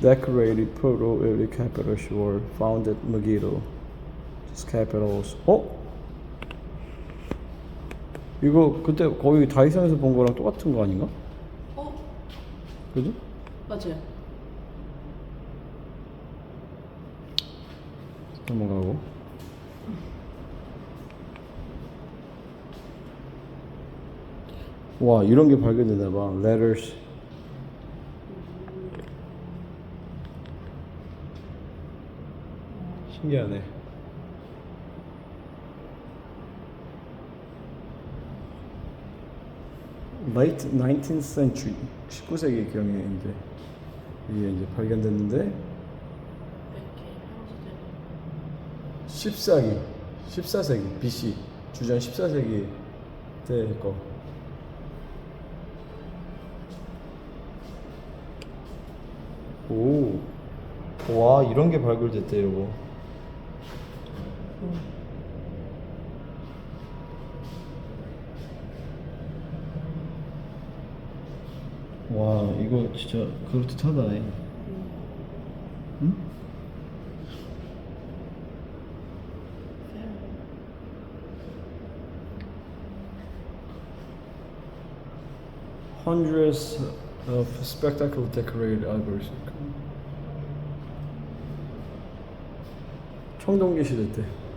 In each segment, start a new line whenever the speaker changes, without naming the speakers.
decorated proto-Arabic capitals were found at Megiddo. These capitals. 어? 이거 그때 거기 다이슨에서 본 거랑 똑같은 거 아닌가?
어?
그지?
맞아요.
넘어가고. 와 이런 게 발견되나 봐. Letters. 신기하네. Late 19th century, 19세기 경에 이제 이게 이제 발견됐는데
이렇게 형제들.
14기, 14세기 BC 주전 14세기 때 거. 오, 와 이런 게 발굴됐대 이거. 와 이거 진짜 그럴듯하다. 응? Hundreds of spectacle decorated ivories. 청동기 시대 때.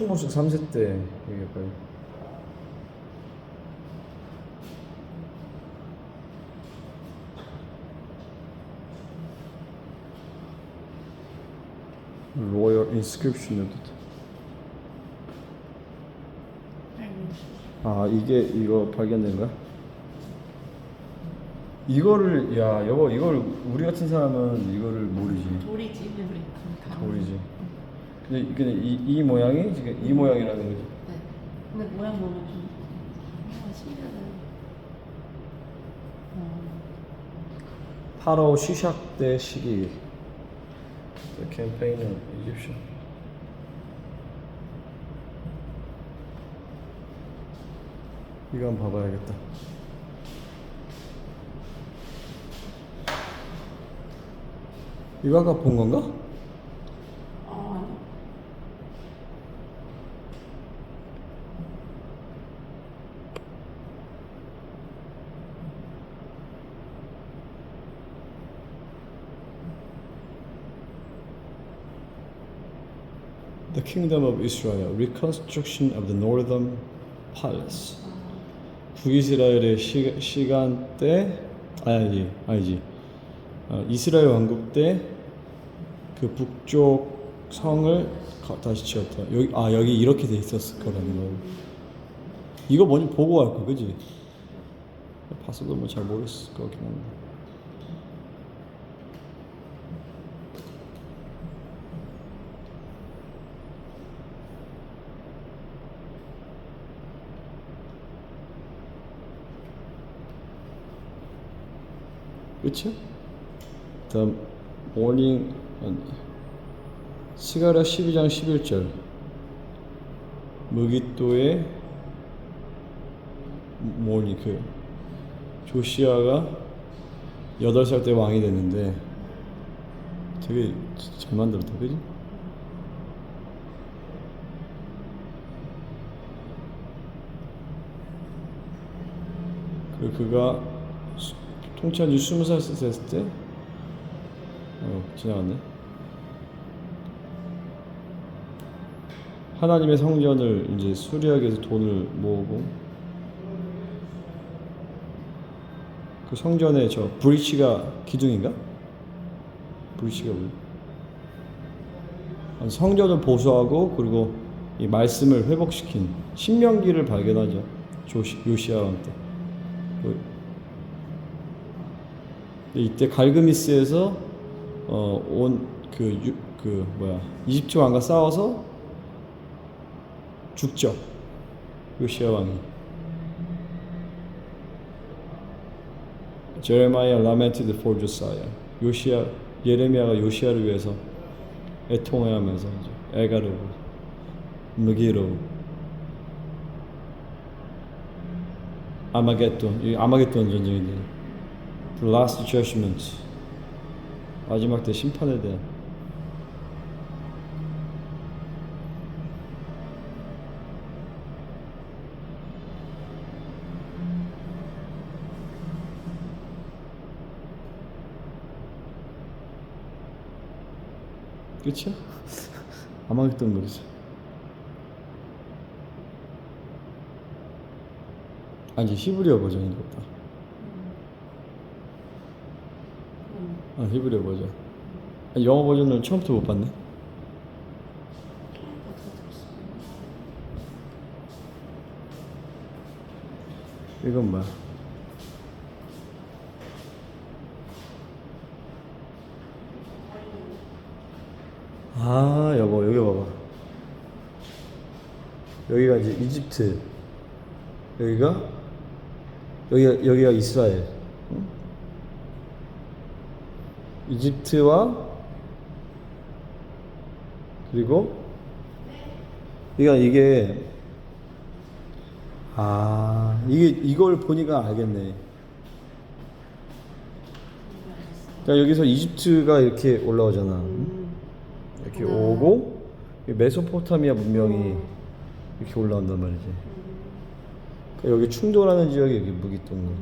투투모스 3세 때 이게 거의 로열 인스크립션이었다. 아 이게 이거 발견된 거야? 이거를 야 여보 이걸 우리 같은 사람은 이거를 모르지.
돌이지 우리 다.
모르지. 근데 근데 이, 이 모양이 지금 이 모양이라는 거지.
네. 근데 모양 보면 좀 아, 신기하다. 어.
파라오 시샥 때 시기. The campaign of Egyptian. 이거 한번 봐봐야겠다. 이거 아까 본 건가?
어, 아니.
The Kingdom of Israel, Reconstruction of the Northern Palace. 북이스라엘의 시, 시간 때 아니지 아니지 어, 이스라엘 왕국 때 그 북쪽 성을 가- 다시 지었다. 여기 아 여기 이렇게 돼 있었을 거라는 거. 이거 먼저 보고 갈 거, 그지? 봤어도 뭐 잘 모르겠을 것 같긴 한데. 그쵸? The morning 스가랴 12장 11절 무기또의 뭐니 그 조시아가 8살 때 왕이 됐는데 되게 잘 만들었다 그지? 그리고 그가 수- 통치한 지 20살 됐을 때 어, 지나갔네. 하나님의 성전을 이제 수리하기 위해서 돈을 모으고 그 성전에 저 브리치가 기둥인가? 브리치가 뭐야? 성전을 보수하고 그리고 이 말씀을 회복시킨 신명기를 발견하죠. 요시아 왕 때. 이때 갈그미스에서 어, 온그 그 뭐야 이집트 왕과 싸워서 죽죠. 요시아 왕이. Jeremiah lamented for Josiah. 요시야 예레미야가 요시야를 위해서 애통해하면서 애가르고 무기로 아마겟돈 이 아마겟돈 전쟁인데 The Last Judgment. 마지막 때 심판에 대한. 끝이야? 아마겟돈 그러지. 아니 히브리어 버전인가 보다 아 히브리어 버전. 아, 영어 버전은 처음부터 못 봤네? 이건 뭐야? 아 여보 여기 봐봐. 여기가 이제 이집트. 여기가? 여기가 여기가 이스라엘. 응? 이집트와 그리고 그러니까 이게 아 이게 이걸 보니까 알겠네. 그러니까 여기서 이집트가 이렇게 올라오잖아.
음.
이렇게 오고 이 메소포타미아 문명이 이렇게 올라온단 말이지. 그러니까 여기 충돌하는 지역이 여기 무기동굴.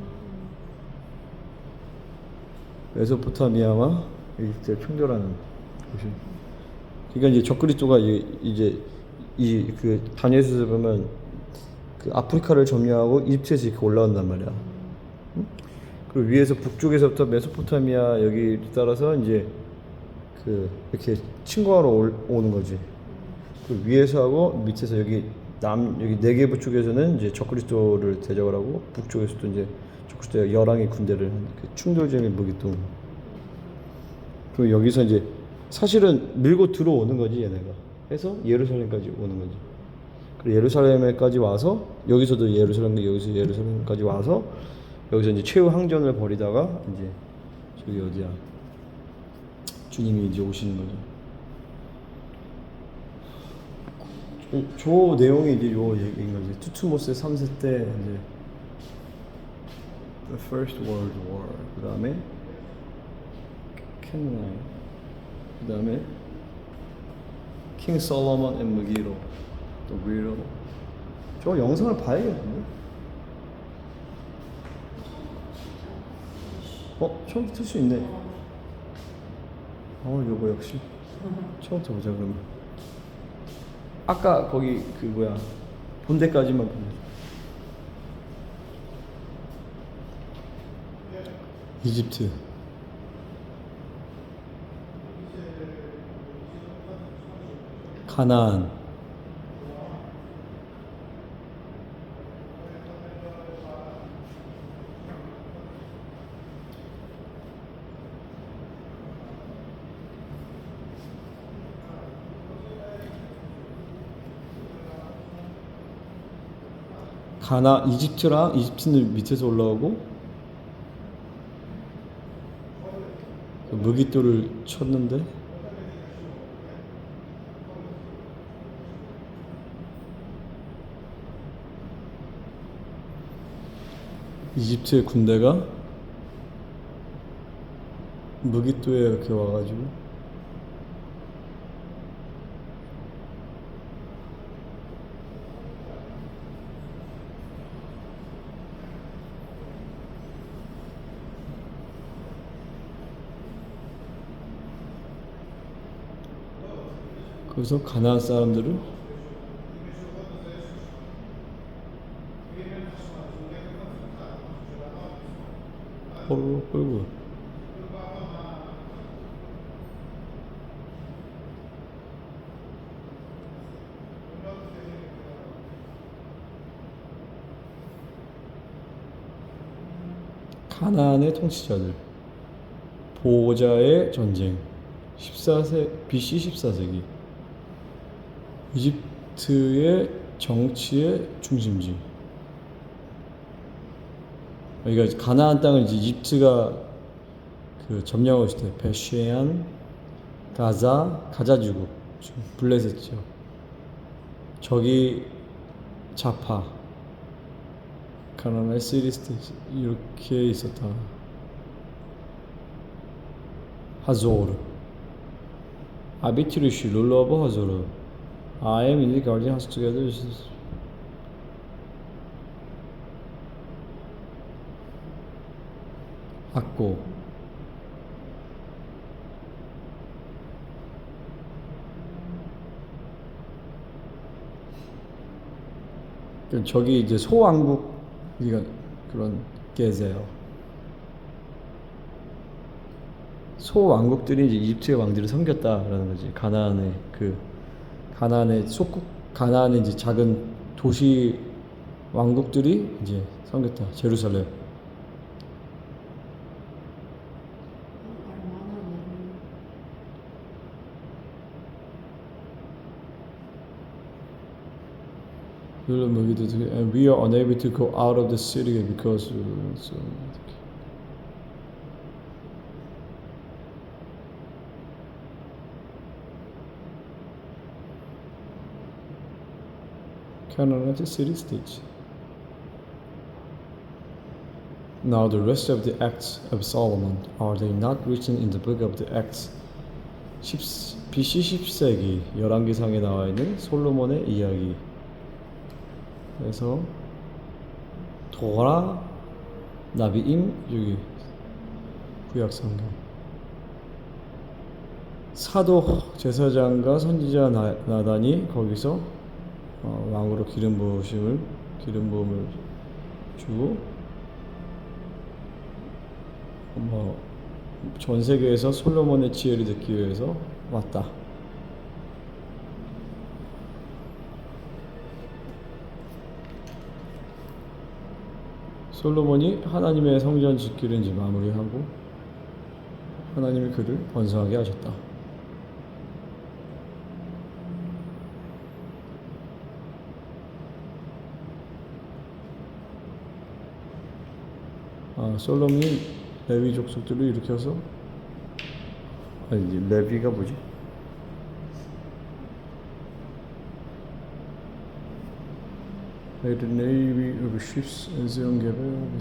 메소포타미아와 이집트가 충돌하는 곳이. 그러니까 이제 적그리스도가 이- 이제 이 그 다니엘서에서 보면 그 아프리카를 점령하고 이집트에서 이렇게 올라온단 말이야. 응? 그리고 위에서 북쪽에서부터 메소포타미아 여기 따라서 이제 그 이렇게 침공하러 올- 오는 거지. 그 위에서 하고 밑에서 여기 남 여기 네개 부 쪽에서는 이제 적그리스도를 대적을 하고 북쪽에서도 이제 적그리스도 열왕의 군대를 그 충돌적인 무기동. 그리고 여기서 이제 사실은 밀고 들어오는 거지 얘네가. 해서 예루살렘까지 오는 거지. 그리고 예루살렘에까지 와서 여기서도 예루살렘 여기서 예루살렘까지 와서 여기서 이제 최후 항전을 벌이다가 이제 저기 어디야 주님이 이제 오시는 거죠. 저, 저 내용이 이제 요 얘기인 거지. 투투모스 3세 때 이제 The First World War. 그 다음에 캔나이 그 다음에 킹 솔로몬 앤 무기로 또 위로 저 영상을 봐야겠는데? 어? 처음부터 틀수 있네. 어 요거 역시. 처음부터 보자 그러면. 아까 거기 그 뭐야 본대까지만 보면 이집트. 가나안. 가나 이집트랑 이집트는 밑에서 올라오고 그 무기토를 쳤는데? 이집트의 군대가 무기토에 이렇게 와가지고 거기서 가나안 사람들을 포로 끌고. 가나안의 통치자들 보호자의 전쟁 14세 BC 14세기 이집트의 정치의 중심지 여기가 가나안 땅을 이제 이집트가 그 점령하고 있을 때 베쉐안, 가자, 가자 주국, 지금 블레셋죠. 저기 자파, 가나안 시리스트 이렇게 있었다. 하조르, 아비트리시 룰러버 하조르. I am in the guardian house together. 그 저기 이제 소왕국 그런 게세요. 소왕국들이 이제 이집트의 왕들을 섬겼다라는 거지. 가나안의 그 가나안의 속국 가나안의 이제 작은 도시 왕국들이 이제 섬겼다. 제루살렘. to- and we are unable to go out of the city because uh, so Canaanite city states. Now the rest of the acts of Solomon are they not written in the book of the Acts? 10, BC 10세기 열왕기상에 나와 있는 솔로몬의 이야기. 그래서 도라 나비임 여기 구약 성경 사도 제사장과 선지자 나, 나단이 거기서 어, 왕으로 기름 부으심을 기름 부음을 주고 뭐전 세계에서 솔로몬의 지혜를 듣기 위해서 왔다. 솔로몬이 하나님의 성전 짓기를 이제 마무리하고 하나님이 그를 번성하게 하셨다. 아, 솔로몬이 레위 족속들을 일으켜서 아니 레위가 뭐지? Made the navy of ships and Zion a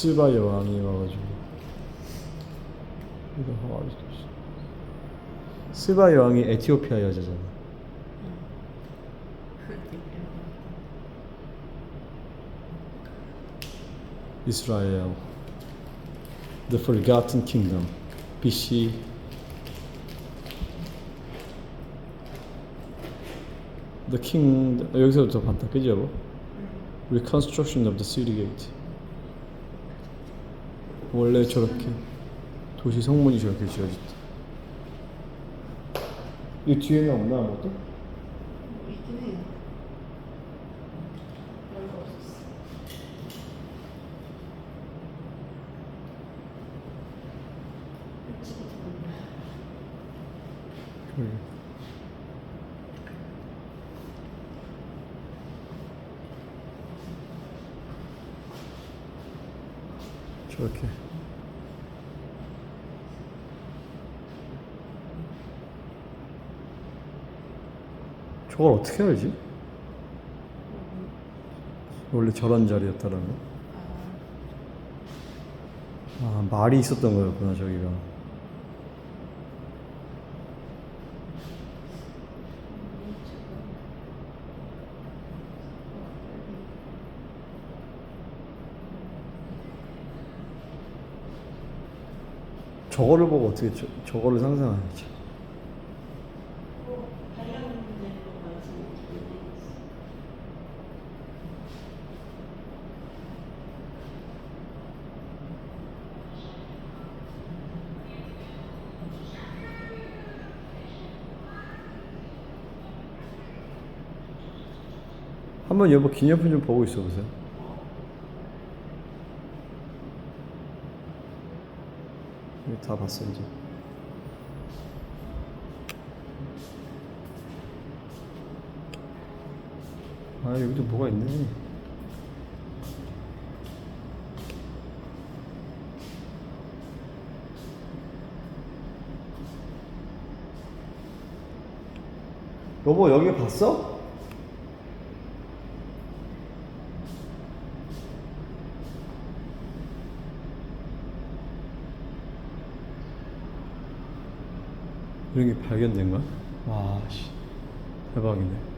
스바 여왕이 와가지고 이거 하와이 스바 여왕이 에티오피아 여자잖아. 이스라엘 The Forgotten Kingdom BC The King 여기서부터 봤다 그지 여보? Reconstruction of the City Gate 원래 저렇게 도시 성문이 저렇게 지어졌다 이 뒤에는 없나 아무것도?
있긴 해요. 별거 없었어. 좋은데.
그래. 저렇게 저걸 어떻게 알지? 원래 저런 자리였다라는 거? 아 말이 있었던 거였구나 저기가 저거를 보고 어떻게 저, 저거를 상상하지? 한번 여보 기념품 좀 보고 있어 보세요. 다 봤어 이제. 아 여기도 뭐가 있네. 여보 여기 봤어? 이런 게 발견된 거야? 와, 씨. 대박이네.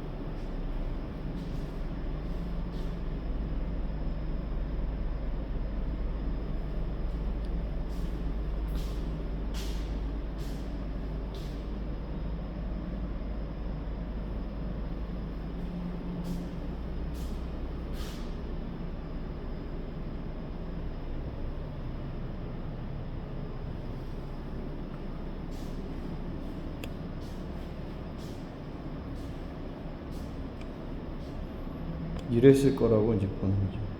이랬을 거라고 이제 보는 거죠.